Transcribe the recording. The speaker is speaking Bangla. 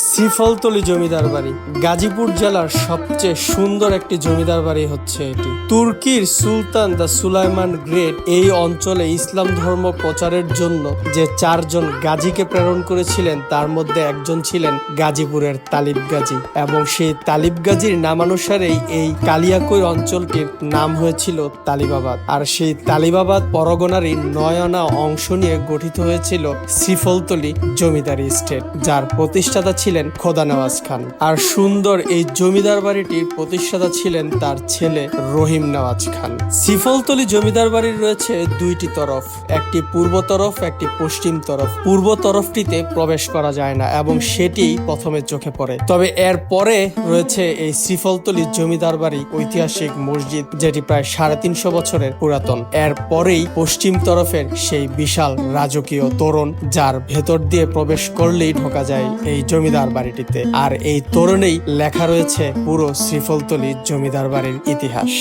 শ্রীফলতলি জমিদার বাড়ি। গাজীপুর জেলার সবচেয়ে সুন্দর একটি জমিদার বাড়ি হচ্ছে এটি। তুর্কির সুলতান দ্য সুলাইমান গ্রেট এই অঞ্চলে ইসলাম ধর্ম প্রচারের জন্য যে চারজন গাজীকে প্রেরণ করেছিলেন, তার মধ্যে একজন ছিলেন গাজীপুরের তালিব গাজী এবং সেই তালিব গাজীর নামানুসারেই এই কালিয়াকৈর অঞ্চলটির নাম হয়েছিল তালিবাবাদ। আর সেই তালিবাবাদ পরগনারই নয়না অংশ নিয়ে গঠিত হয়েছিল শ্রীফলতলি জমিদারি স্টেট, যার প্রতিষ্ঠাতা ছিলেন খোদা নওয়াজ খান। আর সুন্দর এই জমিদার বাড়িটির প্রতিষ্ঠাতা ছিলেন তার ছেলে রহিম নওয়াজ খান। শ্রীফলতলি জমিদার বাড়ির রয়েছে দুইটি তরফ, একটি পূর্ব তরফ, একটি পশ্চিম তরফ। পূর্ব তরফটিতে প্রবেশ করা যায় না এবং সেটি প্রথমে চোখে পড়ে। তবে এর পরে রয়েছে এই শ্রীফলতলি জমিদার বাড়ি ঐতিহাসিক মসজিদ, যেটি প্রায় সাড়ে তিনশো বছরের পুরাতন। এর পরেই পশ্চিম তরফের সেই বিশাল রাজকীয় তোরণ, যার ভেতর দিয়ে প্রবেশ করলেই ঢোকা যায় এই জমিদার বাড়িটিতে। আর এই তোরণেই লেখা রয়েছে পুরো শ্রীফলতলি জমিদার বাড়ির ইতিহাস।